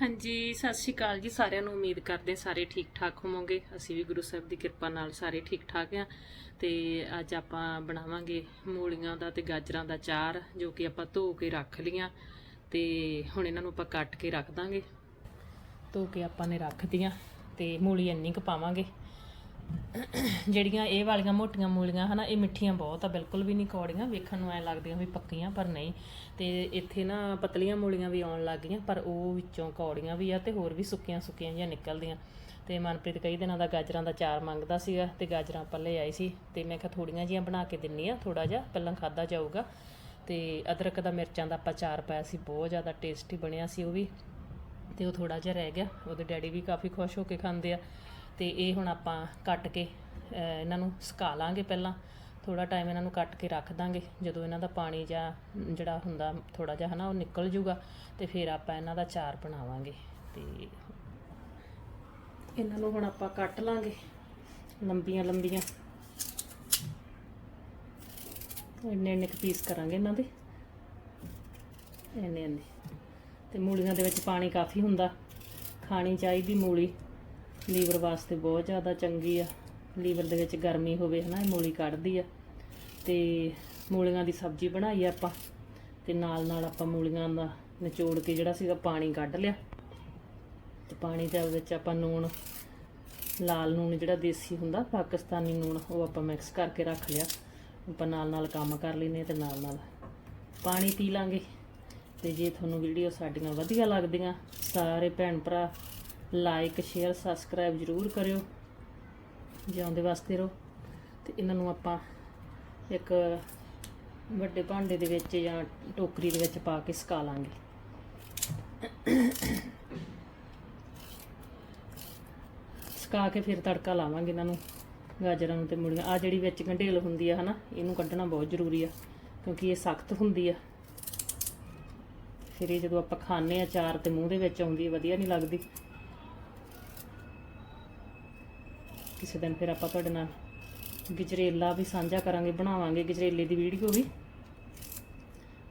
ਹਾਂਜੀ, ਸਤਿ ਸ਼੍ਰੀ ਅਕਾਲ ਜੀ ਸਾਰਿਆਂ ਨੂੰ। ਉਮੀਦ ਕਰਦੇ ਸਾਰੇ ਠੀਕ ਠਾਕ ਹੋਵੋਗੇ। ਅਸੀਂ ਵੀ ਗੁਰੂ ਸਾਹਿਬ ਦੀ ਕਿਰਪਾ ਨਾਲ ਸਾਰੇ ਠੀਕ ਠਾਕ ਆ ਤੇ ਅੱਜ ਆਪਾਂ ਬਣਾਵਾਂਗੇ ਮੂਲੀਆਂ ਦਾ ਤੇ ਗਾਜਰਾਂ ਦਾ ਚਾਰ ਜੋ ਕਿ ਆਪਾਂ ਧੋ ਕੇ ਰੱਖ ਲੀਆਂ ਤੇ ਹੁਣ ਇਹਨਾਂ ਨੂੰ ਆਪਾਂ ਕੱਟ ਕੇ ਰੱਖ ਦਾਂਗੇ। ਧੋ ਕੇ ਆਪਾਂ ਨੇ ਰੱਖ ਦੀਆਂ ਤੇ ਮੂਲੀ ਇੰਨੀ ਕੁ ਪਾਵਾਂਗੇ। ਜਿਹੜੀਆਂ ਇਹ ਵਾਲੀਆਂ ਮੋਟੀਆਂ ਮੂਲੀਆਂ, ਹਨਾ, ਇਹ ਮਿੱਠੀਆਂ ਬਹੁਤ ਆ, ਬਿਲਕੁਲ ਵੀ ਨਹੀਂ ਕੌੜੀਆਂ, ਵੇਖਣ ਨੂੰ ਐ ਲੱਗਦੀਆਂ ਵੀ ਪੱਕੀਆਂ ਪਰ ਨਹੀਂ। ਤੇ ਇੱਥੇ ਨਾ ਪਤਲੀਆਂ ਮੂਲੀਆਂ ਵੀ ਆਉਣ ਲੱਗ ਗਈਆਂ, ਪਰ ਉਹ ਵਿੱਚੋਂ ਕੌੜੀਆਂ ਵੀ ਆ ਤੇ ਹੋਰ ਵੀ ਸੁੱਕੀਆਂ ਸੁੱਕੀਆਂ ਜਿਹੀਆਂ ਨਿਕਲਦੀਆਂ। ਤੇ ਮਨਪ੍ਰੀਤ ਕਈ ਦਿਨਾਂ ਦਾ ਗਾਜਰਾਂ ਦਾ ਚਾਰ ਮੰਗਦਾ ਸੀਗਾ ਤੇ ਗਾਜਰਾਂ ਆਪਾਂ ਲੈ ਆਈ ਸੀ ਤੇ ਮੈਂ ਕਿਹਾ ਥੋੜੀਆਂ ਜੀਆਂ ਬਣਾ ਕੇ ਦਿੰਨੀ ਆ ਥੋੜਾ ਜਿਹਾ, ਪਹਿਲਾਂ ਖਾਦਾ ਜਾਊਗਾ। ਤੇ ਅਦਰਕ ਦਾ ਮਿਰਚਾਂ ਦਾ ਆਪਾਂ ਚਾਰ ਪਾਇਆ ਸੀ, ਬਹੁਤ ਜ਼ਿਆਦਾ ਟੇਸਟੀ ਬਣਿਆ ਸੀ ਉਹ ਵੀ। ਤੇ ਉਹ ਥੋੜਾ ਜਿਹਾ ਰਹਿ ਗਿਆ, ਉਹਦੇ ਡੈਡੀ ਵੀ ਕਾਫੀ ਖੁਸ਼ ਹੋ ਕੇ ਖਾਂਦੇ ਆ। ਤੇ ਇਹ ਹੁਣ ਆਪਾਂ ਕੱਟ ਕੇ ਇਹਨਾਂ ਨੂੰ ਸੁਕਾ ਲਾਂਗੇ ਪਹਿਲਾਂ। ਥੋੜਾ ਟਾਈਮ ਇਹਨਾਂ ਨੂੰ ਕੱਟ ਕੇ ਰੱਖ ਦਾਂਗੇ। ਜਦੋਂ ਇਹਨਾਂ ਦਾ ਪਾਣੀ ਜਾਂ ਜਿਹੜਾ ਹੁੰਦਾ ਥੋੜਾ ਜਿਹਾ ਹਨਾ, ਉਹ ਨਿਕਲ ਜੂਗਾ, ਤੇ ਫਿਰ ਆਪਾਂ ਇਹਨਾਂ ਦਾ ਚਾਰ ਬਣਾਵਾਂਗੇ। ਤੇ ਇਹਨਾਂ ਨੂੰ ਹੁਣ ਆਪਾਂ ਕੱਟ ਲਾਂਗੇ, ਲੰਬੀਆਂ ਲੰਬੀਆਂ। ਇੰਨੇ ਇੰਨੇ ਕੁ ਪੀਸ ਕਰਾਂਗੇ ਇਹਨਾਂ ਦੇ। ਇੰਨੇ ਇੰਨੇ। ਤੇ ਮੂਲੀਆਂ ਦੇ ਵਿੱਚ ਪਾਣੀ ਕਾਫੀ ਹੁੰਦਾ। ਖਾਣੀ ਚਾਹੀਦੀ ਮੂਲੀ। ਲੀਵਰ ਵਾਸਤੇ ਬਹੁਤ ਜ਼ਿਆਦਾ ਚੰਗੀ ਆ। ਲੀਵਰ ਦੇ ਵਿੱਚ ਗਰਮੀ ਹੋਵੇ ਹਨਾ, ਇਹ ਮੂਲੀ ਕੱਢਦੀ ਆ। ਤੇ ਮੂਲੀਆਂ ਦੀ ਸਬਜ਼ੀ ਬਣਾਈ ਆ ਆਪਾਂ, ਤੇ ਨਾਲ ਨਾਲ ਆਪਾਂ ਮੂਲੀਆਂ ਦਾ ਨਿਚੋੜ ਕੇ ਜਿਹੜਾ ਸੀਗਾ ਪਾਣੀ ਕੱਢ ਲਿਆ। ਤੇ ਪਾਣੀ ਦੇ ਵਿੱਚ ਆਪਾਂ ਨੂਣ, ਲਾਲ ਨੂਣ ਜਿਹੜਾ ਦੇਸੀ ਹੁੰਦਾ, ਪਾਕਿਸਤਾਨੀ ਨੂਣ, ਉਹ ਆਪਾਂ ਮਿਕਸ ਕਰਕੇ ਰੱਖ ਲਿਆ। ਆਪਾਂ ਨਾਲ ਨਾਲ ਕੰਮ ਕਰ ਲੈਨੇ ਤੇ ਨਾਲ ਨਾਲ ਪਾਣੀ ਪੀ ਲਾਂਗੇ। ਤੇ ਜੇ ਤੁਹਾਨੂੰ ਵੀਡੀਓ ਸਾਡੀਆਂ ਵਧੀਆ ਲੱਗਦੀਆਂ, ਸਾਰੇ ਭੈਣ ਭਰਾ ਲਾਈਕ ਸ਼ੇਅਰ ਸਬਸਕ੍ਰਾਈਬ ਜ਼ਰੂਰ ਕਰਿਓ। ਜਿਉਂਦੇ ਵਾਸਤੇ ਰਹੋ। ਤੇ ਇਹਨਾਂ ਨੂੰ ਆਪਾਂ ਇੱਕ ਵੱਡੇ ਭਾਂਡੇ ਦੇ ਵਿੱਚ ਜਾਂ ਟੋਕਰੀ ਦੇ ਵਿੱਚ ਪਾ ਕੇ ਸੁਕਾ ਲਾਂਗੇ। ਸੁਕਾ ਕੇ ਫਿਰ ਤੜਕਾ ਲਾਵਾਂਗੇ ਇਹਨਾਂ ਨੂੰ ਗਾਜਰਾਂ ਨੂੰ ਤੇ ਮੂਲੀਆਂ ਆ ਜਿਹੜੀ ਵਿੱਚ ਗੰਢੇਲ ਹੁੰਦੀ ਆ ਹਨਾ, ਇਹਨੂੰ ਕੱਢਣਾ ਬਹੁਤ ਜ਼ਰੂਰੀ ਆ, ਕਿਉਂਕਿ ਇਹ ਸਖਤ ਹੁੰਦੀ ਆ। ਫਿਰ ਇਹ ਜਦੋਂ ਆਪਾਂ ਖਾਣੇ ਆ ਚਾਰ ਤੇ ਮੂੰਹ ਦੇ ਵਿੱਚ ਆਉਂਦੀ ਆ, ਵਧੀਆ ਨਹੀਂ ਲੱਗਦੀ। ਕਿਸੇ ਦਿਨ ਫਿਰ ਆਪਾਂ ਤੁਹਾਡੇ ਨਾਲ ਗਜਰੇਲਾ ਵੀ ਸਾਂਝਾ ਕਰਾਂਗੇ, ਬਣਾਵਾਂਗੇ ਗਜਰੇਲੇ ਦੀ ਵੀਡੀਓ ਵੀ।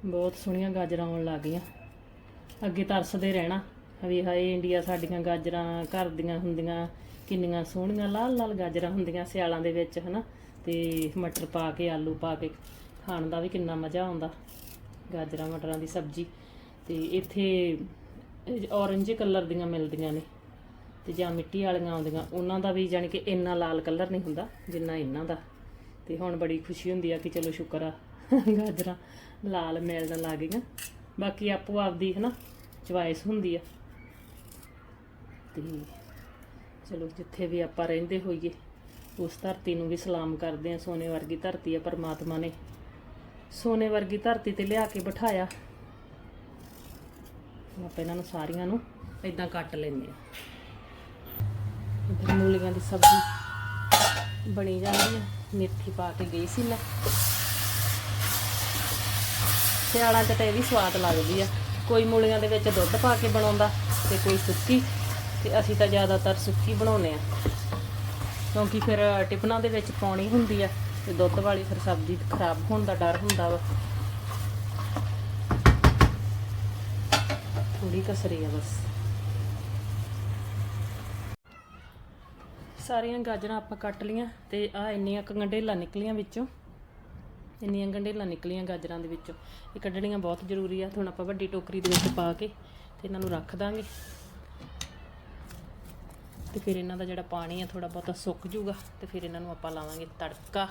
ਬਹੁਤ ਸੋਹਣੀਆਂ ਗਾਜਰਾਂ ਆਉਣ ਲੱਗ ਗਈਆਂ। ਅੱਗੇ ਤਰਸਦੇ ਰਹਿਣਾ। ਵੀ ਹਾਏ, ਇੰਡੀਆ ਸਾਡੀਆਂ ਗਾਜਰਾਂ ਘਰ ਦੀਆਂ ਹੁੰਦੀਆਂ, ਕਿੰਨੀਆਂ ਸੋਹਣੀਆਂ, ਲਾਲ ਲਾਲ ਗਾਜਰਾਂ ਹੁੰਦੀਆਂ ਸਿਆਲਾਂ ਦੇ ਵਿੱਚ, ਹਨਾ? ਤੇ ਮਟਰ ਪਾ ਕੇ, ਆਲੂ ਪਾ ਕੇ ਖਾਣ ਦਾ ਵੀ ਕਿੰਨਾ ਮਜ਼ਾ ਆਉਂਦਾ, ਗਾਜਰਾਂ, ਮਟਰਾਂ ਦੀ ਸਬਜ਼ੀ। ਤੇ ਇੱਥੇ ਔਰੰਜ ਕਲਰ ਦੀਆਂ ਮਿਲਦੀਆਂ ਨੇ। ਤੇ ਜਾਂ ਮਿੱਟੀ ਵਾਲੀਆਂ ਆਉਂਦੀਆਂ, ਉਹਨਾਂ ਦਾ ਵੀ ਜਾਣੀ ਕਿ ਇੰਨਾ ਲਾਲ ਕਲਰ ਨਹੀਂ ਹੁੰਦਾ, ਜਿੰਨਾ ਇਹਨਾਂ ਦਾ। ਤੇ ਹੁਣ ਬੜੀ ਖੁਸ਼ੀ ਹੁੰਦੀ ਆ ਕਿ ਚਲੋ ਸ਼ੁਕਰ ਆ, ਗਾਜਰਾਂ ਲਾਲ ਮਿਲਣ ਲੱਗ ਗਈਆਂ। ਬਾਕੀ ਆਪੋ ਆਪਦੀ ਨਾ ਚੁਆਇਸ ਹੁੰਦੀ ਆ। ਤੇ ਚਲੋ ਜਿੱਥੇ ਵੀ ਆਪਾਂ ਰਹਿੰਦੇ ਹੋਈਏ, ਉਸ ਧਰਤੀ ਨੂੰ ਵੀ ਸਲਾਮ ਕਰਦੇ ਆ, ਸੋਨੇ ਵਰਗੀ ਧਰਤੀ ਆ ਪਰਮਾਤਮਾ ਨੇ। ਸੋਨੇ ਵਰਗੀ ਧਰਤੀ ਤੇ ਲਿਆ ਕੇ ਬਿਠਾਇਆ। ਆਪਾਂ ਇਹਨਾਂ ਨੂੰ ਸਾਰੀਆਂ ਨੂੰ ਇਦਾਂ ਕੱਟ ਲੈਂਦੇ ਆ। ਇੱਧਰ ਮੂਲੀਆਂ ਦੀ ਸਬਜ਼ੀ ਬਣੀ ਜਾਂਦੀ ਹੈ ਮੇਥੀ ਪਾ ਕੇ ਗਈ ਸੀ ਮੈਂ। ਸਿਆਲਾਂ 'ਚ ਤਾਂ ਇਹ ਵੀ ਸਵਾਦ ਲੱਗਦੀ ਆ। ਕੋਈ ਮੂਲੀਆਂ ਦੇ ਵਿੱਚ ਦੁੱਧ ਪਾ ਕੇ ਬਣਾਉਂਦਾ ਤੇ ਕੋਈ ਸੁੱਕੀ, ਤੇ ਅਸੀਂ ਤਾਂ ਜ਼ਿਆਦਾਤਰ ਸੁੱਕੀ ਬਣਾਉਂਦੇ ਆ। ਕਿਉਂਕਿ ਫਿਰ ਟਿਫਨਾਂ ਦੇ ਵਿੱਚ ਪਾਉਣੀ ਹੁੰਦੀ ਆ ਤੇ ਦੁੱਧ ਵਾਲੀ ਫਿਰ ਸਬਜ਼ੀ ਖਰਾਬ ਹੋਣ ਦਾ ਡਰ ਹੁੰਦਾ ਵਾ। ਥੋੜੀ ਕਸਰੀ ਆ ਬਸ। ਸਾਰੀਆਂ ਗਾਜਰਾਂ ਆਪਾਂ ਕੱਟ ਲੀਆਂ ਤੇ ਆ ਇੰਨੀਆਂ ਕੁ ਗੰਢੇਲਾਂ ਨਿਕਲੀਆਂ ਵਿੱਚੋਂ। ਇੰਨੀਆਂ ਗੰਢੇਲਾਂ ਨਿਕਲੀਆਂ ਗਾਜਰਾਂ ਦੇ ਵਿੱਚੋਂ। ਇਹ ਕੱਢਣੀਆਂ ਬਹੁਤ ਜ਼ਰੂਰੀ ਆ। ਹੁਣ ਆਪਾਂ ਵੱਡੀ ਟੋਕਰੀ ਦੇ ਵਿੱਚ ਪਾ ਕੇ ਤੇ ਇਹਨਾਂ ਨੂੰ ਰੱਖ ਦਾਂਗੇ। ਤੇ ਫਿਰ ਇਹਨਾਂ ਦਾ ਜਿਹੜਾ ਪਾਣੀ ਆ ਥੋੜਾ ਬਹੁਤਾ ਸੁੱਕ ਜੂਗਾ ਤੇ ਫਿਰ ਇਹਨਾਂ ਨੂੰ ਆਪਾਂ ਲਾਵਾਂਗੇ ਤੜਕਾ।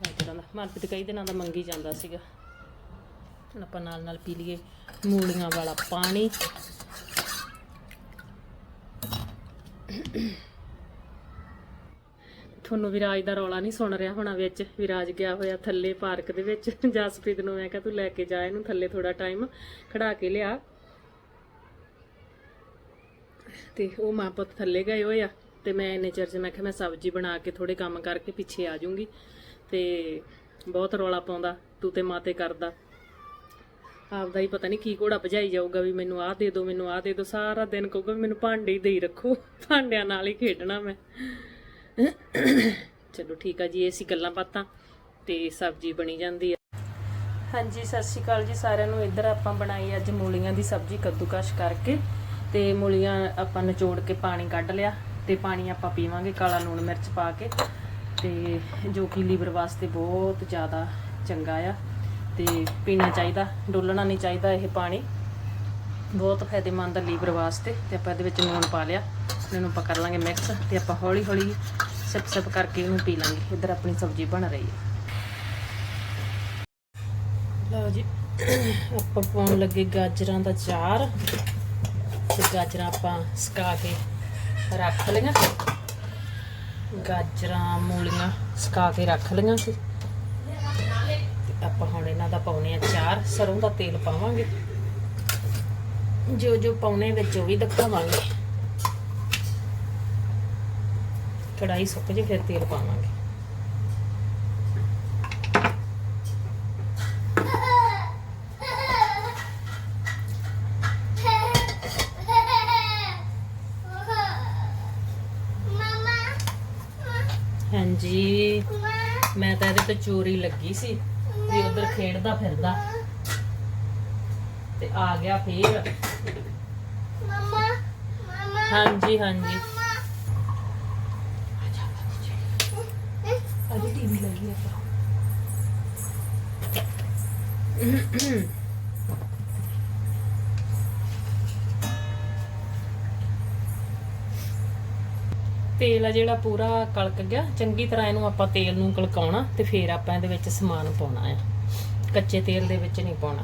ਗਾਜਰਾਂ ਦਾ। ਮਨਪ੍ਰੀਤ ਕਈ ਦਿਨਾਂ ਦਾ ਮੰਗੀ ਜਾਂਦਾ ਸੀਗਾ। ਹੁਣ ਆਪਾਂ ਨਾਲ ਨਾਲ ਪੀ ਲਈਏ ਮੂਲੀਆਂ ਵਾਲਾ ਪਾਣੀ। ਤੁਹਾਨੂੰ ਵਿਰਾਜ ਦਾ ਰੌਲਾ ਨਹੀਂ ਸੁਣ ਰਿਹਾ ਹੋਣਾ ਵਿੱਚ। ਵਿਰਾਜ ਗਿਆ ਹੋਇਆ ਥੱਲੇ ਪਾਰਕ ਦੇ ਵਿੱਚ। ਜਸਪ੍ਰੀਤ ਨੂੰ ਮੈਂ ਕਿਹਾ, ਤੂੰ ਲੈ ਕੇ ਜਾ ਇਹਨੂੰ ਥੱਲੇ ਥੋੜਾ ਟਾਈਮ ਖੜਾ ਕੇ ਲਿਆ। ਤੇ ਉਹ ਮਾਂ ਪੁੱਤ ਥੱਲੇ ਗਏ ਹੋਏ ਆ ਤੇ ਮੈਂ ਇੰਨੇ ਚਿਰ 'ਚ ਮੈਂ ਕਿਹਾ, ਮੈਂ ਸਬਜ਼ੀ ਬਣਾ ਕੇ ਥੋੜੇ ਕੰਮ ਕਰਕੇ ਪਿੱਛੇ ਆ ਜਾਊਂਗੀ। ਤੇ ਬਹੁਤ ਰੌਲਾ ਪਾਉਂਦਾ, ਤੂੰ ਤੇ ਮਾਤੇ ਕਰਦਾ। ਆਪਦਾ ਹੀ ਪਤਾ ਨਹੀਂ ਕੀ ਘੋੜਾ ਭਜਾਈ ਜਾਊਗਾ ਵੀ ਮੈਨੂੰ ਆਹ ਦੇ ਦਿਓ ਮੈਨੂੰ ਆਹ ਦੇ ਦਿਓ ਸਾਰਾ ਦਿਨ ਕਹੂਗਾ ਵੀ ਮੈਨੂੰ ਭਾਂਡੇ ਹੀ ਦੇਈ ਰੱਖੋ, ਭਾਂਡਿਆਂ ਨਾਲ ਹੀ ਖੇਡਣਾ ਮੈਂ। ਚਲੋ ਠੀਕ ਆ ਜੀ, ਇਹ ਸੀ ਗੱਲਾਂ ਬਾਤਾਂ ਤੇ ਸਬਜ਼ੀ ਬਣੀ ਜਾਂਦੀ ਆ। ਹਾਂਜੀ, ਸਤਿ ਸ਼੍ਰੀ ਅਕਾਲ ਜੀ ਸਾਰਿਆਂ ਨੂੰ। ਇੱਧਰ ਆਪਾਂ ਬਣਾਈ ਅੱਜ ਮੂਲੀਆਂ ਦੀ ਸਬਜ਼ੀ ਕੱਦੂਕਸ਼ ਕਰਕੇ ਤੇ ਮੂਲੀਆਂ ਆਪਾਂ ਨਿਚੋੜ ਕੇ ਪਾਣੀ ਕੱਢ ਲਿਆ ਤੇ ਪਾਣੀ ਆਪਾਂ ਪੀਵਾਂਗੇ ਕਾਲਾ ਲੂਣ ਮਿਰਚ ਪਾ ਕੇ ਤੇ ਜੋ ਕਿ ਲੀਵਰ ਵਾਸਤੇ ਬਹੁਤ ਜ਼ਿਆਦਾ ਚੰਗਾ ਆ। ਤੇ ਪੀਣਾ ਚਾਹੀਦਾ, ਡੋਲਣਾ ਨਹੀਂ ਚਾਹੀਦਾ ਇਹ ਪਾਣੀ। ਬਹੁਤ ਫਾਇਦੇਮੰਦ ਆ ਲੀਵਰ ਵਾਸਤੇ ਤੇ ਆਪਾਂ ਇਹਦੇ ਵਿੱਚ ਲੂਣ ਪਾ ਲਿਆ। ਇਹਨੂੰ ਆਪਾਂ ਕਰ ਲਾਂਗੇ ਮਿਕਸ ਤੇ ਆਪਾਂ ਹੌਲੀ ਹੌਲੀ ਸਿਪ ਸਿਪ ਕਰਕੇ ਇਹਨੂੰ ਪੀ ਲਾਂਗੇ। ਇੱਧਰ ਆਪਣੀ ਸਬਜ਼ੀ ਬਣ ਰਹੀ ਹੈ। ਲਓ ਜੀ, ਆਪਾਂ ਪਾਉਣ ਲੱਗੇ ਗਾਜਰਾਂ ਦਾ ਚਾਰ। ਤੇ ਗਾਜਰਾਂ ਆਪਾਂ ਸੁਕਾ ਕੇ ਰੱਖ ਲਈਆਂ। ਗਾਜਰਾਂ ਮੂਲੀਆਂ ਸੁਕਾ ਕੇ ਰੱਖ ਲਈਆਂ ਸੀ। ਆਪਾਂ ਹੁਣ ਇਹਨਾਂ ਦਾ ਪਾਉਣੇ ਆ ਚਾਰ ਸਰੋਂ ਦਾ ਤੇਲ ਪਾਵਾਂਗੇ। ਜੋ ਜੋ ਪਾਉਣੇ ਵਿੱਚ ਉਹ ਵੀ ਦਿਖਾਵਾਂਗੇ। ਕੜਾਈ ਸੁੱਕ ਜੇ ਫਿਰ ਤੇਲ ਪਾਵਾਂਗੇ। ਹਾਂਜੀ। ਮੈਂ ਤਾਂ ਇਹਦੇ ਤੋਂ ਚੋਰੀ ਲੱਗੀ ਸੀ। ਵੀ ਉਧਰ ਖੇਡਦਾ ਫਿਰਦਾ। ਤੇ ਆ ਗਿਆ ਫੇਰ। ਹਾਂਜੀ ਹਾਂਜੀ। ਅੱਜ ਟੀਵੀ ਲੱਗੀ ਆਪਾਂ। ਤੇਲ ਆ ਜਿਹੜਾ ਪੂਰਾ ਕਲਕ ਗਿਆ, ਚੰਗੀ ਤਰ੍ਹਾਂ ਇਹਨੂੰ ਆਪਾਂ ਤੇਲ ਨੂੰ ਕਲਕਾਉਣਾ ਤੇ ਫਿਰ ਆਪਾਂ ਇਹਦੇ ਵਿੱਚ ਸਮਾਨ ਪਾਉਣਾ ਆ। ਕੱਚੇ ਤੇਲ ਦੇ ਵਿੱਚ ਨਹੀਂ ਪਾਉਣਾ।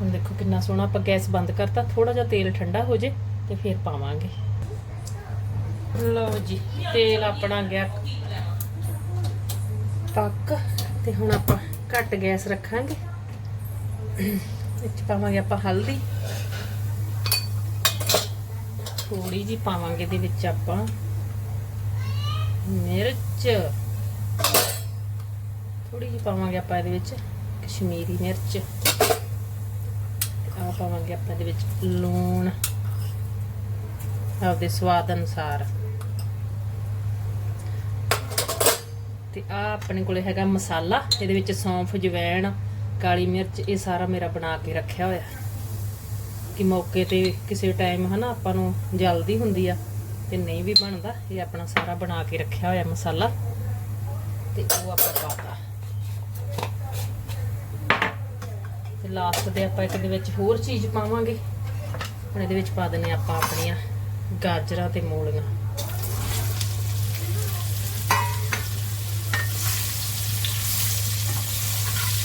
ਹੁਣ ਦੇਖੋ ਕਿੰਨਾ ਸੋਹਣਾ ਆਪਾਂ ਗੈਸ ਬੰਦ ਕਰਤਾ ਥੋੜਾ ਜਿਹਾ ਤੇਲ ਠੰਡਾ ਹੋ ਜੇ ਤੇ ਫਿਰ ਪਾਵਾਂਗੇ। ਲਓ ਜੀ, ਤੇਲ ਆਪਣਾ ਗਿਆ ਪੱਕ ਤੇ ਹੁਣ ਆਪਾਂ ਘੱਟ ਗੈਸ ਰੱਖਾਂਗੇ। ਵਿੱਚ ਪਾਵਾਂਗੇ ਆਪਾਂ ਹਲਦੀ। ਥੋੜੀ ਜੀ ਪਾਵਾਂਗੇ ਦੇ ਵਿੱਚ ਆਪਾਂ। ਮਿਰਚ। ਥੋੜੀ ਜੀ ਪਾਵਾਂਗੇ ਆਪਾਂ ਇਹਦੇ ਵਿੱਚ, ਕਸ਼ਮੀਰੀ ਮਿਰਚ। ਆ ਪਾਵਾਂਗੇ ਆਪਾਂ ਇਹਦੇ ਵਿੱਚ ਲੂਣ, ਆਪਦੇ ਸਵਾਦ ਅਨੁਸਾਰ। ਤੇ ਆ ਆਪਣੇ ਕੋਲੇ ਹੈਗਾ ਮਸਾਲਾ, ਇਹਦੇ ਵਿੱਚ ਸੌਂਫ, ਜਵੈਣ, ਕਾਲੀ ਮਿਰਚ, ਇਹ ਸਾਰਾ ਮੇਰਾ ਬਣਾ ਕੇ ਰੱਖਿਆ ਹੋਇਆ। ਕਿ ਮੌਕੇ ਤੇ ਕਿਸੇ ਟਾਈਮ ਹਨਾ ਆਪਾਂ ਨੂੰ ਜਲਦੀ ਹੁੰਦੀ ਆ ਤੇ ਨਹੀਂ ਵੀ ਬਣਦਾ, ਇਹ ਆਪਣਾ ਸਾਰਾ ਬਣਾ ਕੇ ਰੱਖਿਆ ਹੋਇਆ ਮਸਾਲਾ ਤੇ ਉਹ ਆਪਾਂ ਪਾਤਾ। ਤੇ ਲਾਸਟ ਦੇ ਆਪਾਂ ਇੱਕ ਦੇ ਵਿੱਚ ਹੋਰ ਚੀਜ਼ ਪਾਵਾਂਗੇ। ਹੁਣ ਇਹਦੇ ਵਿੱਚ ਪਾ ਦਿੰਨੇ ਆਪਾਂ ਆਪਣੀਆਂ ਗਾਜਰਾਂ ਤੇ ਮੂਲੀਆਂ।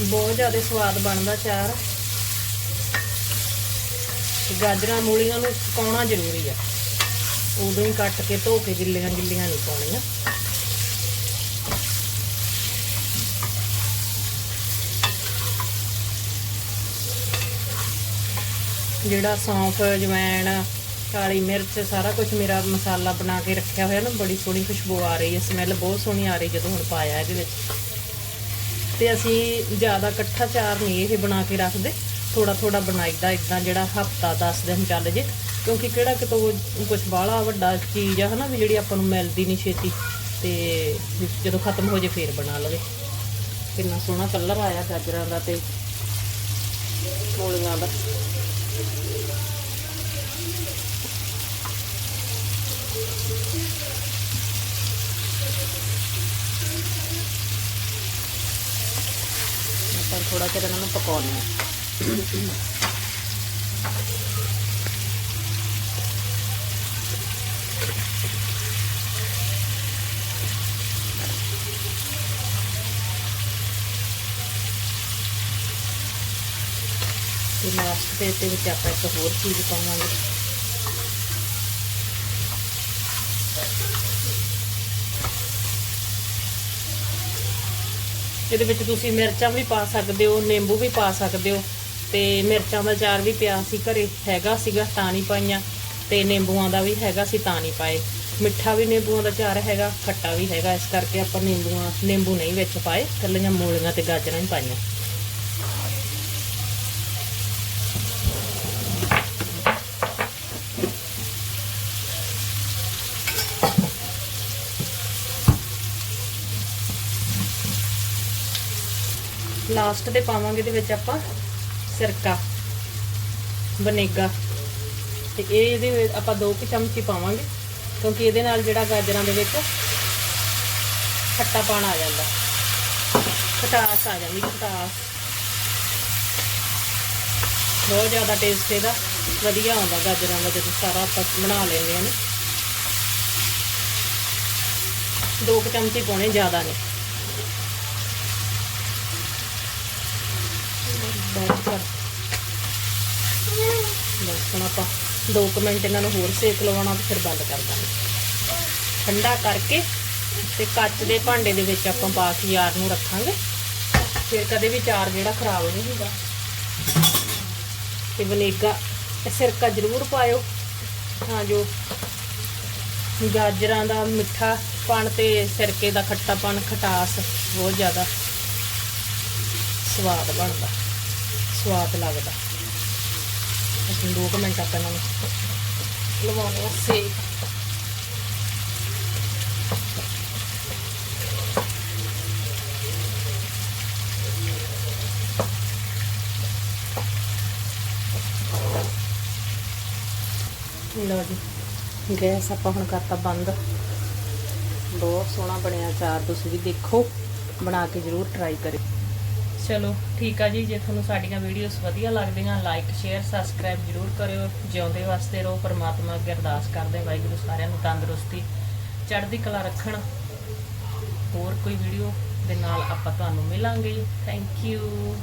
ਬਹੁਤ ਜ਼ਿਆਦਾ ਸਵਾਦ ਬਣਦਾ ਚਾਰ ਗਾਜਰਾਂ, ਮੂਲੀਆਂ ਨੂੰ ਸੁਕਾਉਣਾ ਜ਼ਰੂਰੀ ਆ। ਉਦੋਂ ਹੀ ਕੱਟ ਕੇ ਧੋ ਕੇ ਗਿੱਲੀਆਂ ਗਿੱਲੀਆਂ ਨਹੀਂ ਪਾਉਣੀਆਂ। ਜਿਹੜਾ ਸੌਂਫ ਜਵੈਣ ਕਾਲੀ ਮਿਰਚ, ਸਾਰਾ ਕੁਝ ਮੇਰਾ ਮਸਾਲਾ ਬਣਾ ਕੇ ਰੱਖਿਆ ਹੋਇਆ ਨਾ, ਬੜੀ ਸੋਹਣੀ ਖੁਸ਼ਬੂ ਆ ਰਹੀ ਹੈ। ਸਮੈਲ ਬਹੁਤ ਸੋਹਣੀ ਆ ਰਹੀ ਜਦੋਂ ਹੁਣ ਪਾਇਆ ਇਹਦੇ ਵਿੱਚ। ਤੇ ਅਸੀਂ ਜ਼ਿਆਦਾ ਇਕੱਠਾ ਚਾਰ ਨਹੀਂ ਇਹ ਬਣਾ ਕੇ ਰੱਖਦੇ। ਥੋੜਾ ਥੋੜਾ ਬਣਾਈਦਾ ਇਦਾਂ ਜਿਹੜਾ ਹਫਤਾ 10 ਦਿਨ ਚੱਲ ਜੇ, ਕਿਉਂਕਿ ਕਿਹੜਾ ਕਿਤੋਂ ਕੁਝ ਬਾਹਲਾ ਵੱਡਾ ਚੀਜ਼ ਆ ਹਨਾ ਵੀ ਜਿਹੜੀ ਆਪਾਂ ਨੂੰ ਮਿਲਦੀ ਨਹੀਂ ਛੇਤੀ, ਤੇ ਜਦੋਂ ਖਤਮ ਹੋ ਜੇ ਫੇਰ ਬਣਾ ਲਵੇ। ਕਿੰਨਾ ਸੋਹਣਾ ਕਲਰ ਆਇਆ ਗਾਜਰਾਂ ਦਾ ਤੇ ਮੂਲੀਆਂ ਦਾ। ਆਪਾਂ ਥੋੜਾ ਜਿਹਾ ਇਹਨਾਂ ਨੂੰ ਪਕਾਉਣਾ ਹੈ ਤੇ ਲਾਸਟ ਦੇ ਤੇ ਵਿੱਚ ਆਪਾਂ ਇੱਕ ਹੋਰ ਚੀਜ਼ ਪਾਵਾਂਗੇ। ਇਹਦੇ ਵਿੱਚ ਤੁਸੀਂ ਮਿਰਚਾਂ ਵੀ ਪਾ ਸਕਦੇ ਹੋ, ਨਿੰਬੂ ਵੀ ਪਾ ਸਕਦੇ ਹੋ। ਤੇ ਮਿਰਚਾਂ ਦਾ ਚਾਰ ਵੀ ਪਿਆ ਸੀ ਘਰੇ, ਹੈਗਾ ਸੀਗਾ ਤਾਂ ਨਹੀਂ ਪਾਈਆਂ। ਤੇ ਨਿੰਬੂਆਂ ਦਾ ਵੀ ਹੈਗਾ ਸੀ ਤਾਂ ਨਹੀਂ ਪਾਏ। ਮਿੱਠਾ ਵੀ ਨਿੰਬੂਆਂ ਦਾ ਚਾਰ ਹੈਗਾ, ਖੱਟਾ ਵੀ ਹੈਗਾ, ਇਸ ਕਰਕੇ ਆਪਾਂ ਨਿੰਬੂਆਂ, ਨਿੰਬੂ ਨਹੀਂ ਵਿੱਚ ਪਾਏ ਕੱਲੀਆਂ ਮੂਲੀਆਂ ਤੇ ਗਾਜਰਾਂ ਹੀ ਪਾਈਆਂ। ਲਾਸਟ ਤੇ ਪਾਵਾਂਗੇ ਇਹਦੇ ਵਿੱਚ ਆਪਾਂ ਸਿਰਕਾ, ਬਨੇਗਾ। ਤੇ ਇਹ ਇਹਦੇ ਆਪਾਂ ਦੋ ਕੁ ਚਮਚੀ ਪਾਵਾਂਗੇ, ਕਿਉਂਕਿ ਇਹਦੇ ਨਾਲ ਜਿਹੜਾ ਗਾਜਰਾਂ ਦੇ ਵਿੱਚ ਖੱਟਾ ਪਾਣ ਆ ਜਾਂਦਾ। ਖਟਾਸ ਆ ਜਾਂਦੀ, ਖਟਾਸ। ਬਹੁਤ ਜ਼ਿਆਦਾ ਟੇਸਟ ਇਹਦਾ, ਵਧੀਆ ਆਉਂਦਾ ਗਾਜਰਾਂ ਦਾ, ਜਦੋਂ ਸਾਰਾ ਆਪਾਂ ਬਣਾ ਲੈਂਦੇ ਹਾਂ ਨਾ। ਦੋ ਕੁ ਚਮਚੇ ਪਾਉਣੇ, ਜ਼ਿਆਦਾ ਨਹੀਂ। ਬਸ ਕਰ ਬਸ ਹੁਣ ਆਪਾਂ 2 ਮਿੰਟ ਇਹਨਾਂ ਨੂੰ ਹੋਰ ਸੇਕ ਲਵਾਉਣਾ ਤੇ ਫਿਰ ਬੰਦ ਕਰ ਦਾਂਗੇ। ਠੰਡਾ ਕਰਕੇ ਤੇ ਕੱਚ ਦੇ ਭਾਂਡੇ ਦੇ ਵਿੱਚ ਆਪਾਂ ਪਾ ਕੇ ਯਾਰ ਨੂੰ ਰੱਖਾਂਗੇ। ਫਿਰ ਕਦੇ ਵੀ ਚਾਰ ਜਿਹੜਾ ਖਰਾਬ ਨਹੀਂ ਹੁੰਦਾ। ਤੇ ਬਨੇਗਾ ਸਿਰਕਾ ਜ਼ਰੂਰ ਪਾਇਓ। ਤਾਂ ਜੋ ਗਾਜਰਾਂ ਦਾ ਮਿੱਠਾ ਪਣ ਤੇ ਸਿਰਕੇ ਦਾ ਖੱਟਾਪਣ, ਖਟਾਸ ਬਹੁਤ ਜ਼ਿਆਦਾ ਸਵਾਦ ਬਣਦਾ। ਸਵਾਦ ਲੱਗਦਾ। ਅਸੀਂ 2 ਮਿੰਟ ਆਪਾਂ ਇਹਨਾਂ ਨੂੰ ਲਵਾਉਣੇ ਆ ਸੇਕ। ਲਓ ਜੀ, ਗੈਸ ਆਪਾਂ ਹੁਣ ਕਰਤਾ ਬੰਦ। ਬਹੁਤ ਸੋਹਣਾ ਬਣਿਆ ਚਾਰ ਤੁਸੀਂ ਵੀ ਦੇਖੋ। ਬਣਾ ਕੇ ਜ਼ਰੂਰ ਟਰਾਈ ਕਰਿਓ। ਚਲੋ ਠੀਕ ਆ ਜੀ, ਜੇ ਤੁਹਾਨੂੰ ਸਾਡੀਆਂ ਵੀਡੀਓਜ਼ ਵਧੀਆ ਲੱਗਦੀਆਂ ਲਾਈਕ ਸ਼ੇਅਰ ਸਬਸਕ੍ਰਾਈਬ ਜ਼ਰੂਰ ਕਰਿਓ। ਜਿਉਂਦੇ ਵਾਸਤੇ ਰਹੋ, ਪਰਮਾਤਮਾ ਅੱਗੇ ਅਰਦਾਸ ਕਰਦੇ ਵਾਹਿਗੁਰੂ ਸਾਰਿਆਂ ਨੂੰ ਤੰਦਰੁਸਤੀ, ਚੜ੍ਹਦੀ ਕਲਾ ਰੱਖਣ। ਹੋਰ ਕੋਈ ਵੀਡੀਓ ਦੇ ਨਾਲ ਆਪਾਂ ਤੁਹਾਨੂੰ ਮਿਲਾਂਗੇ। Thank you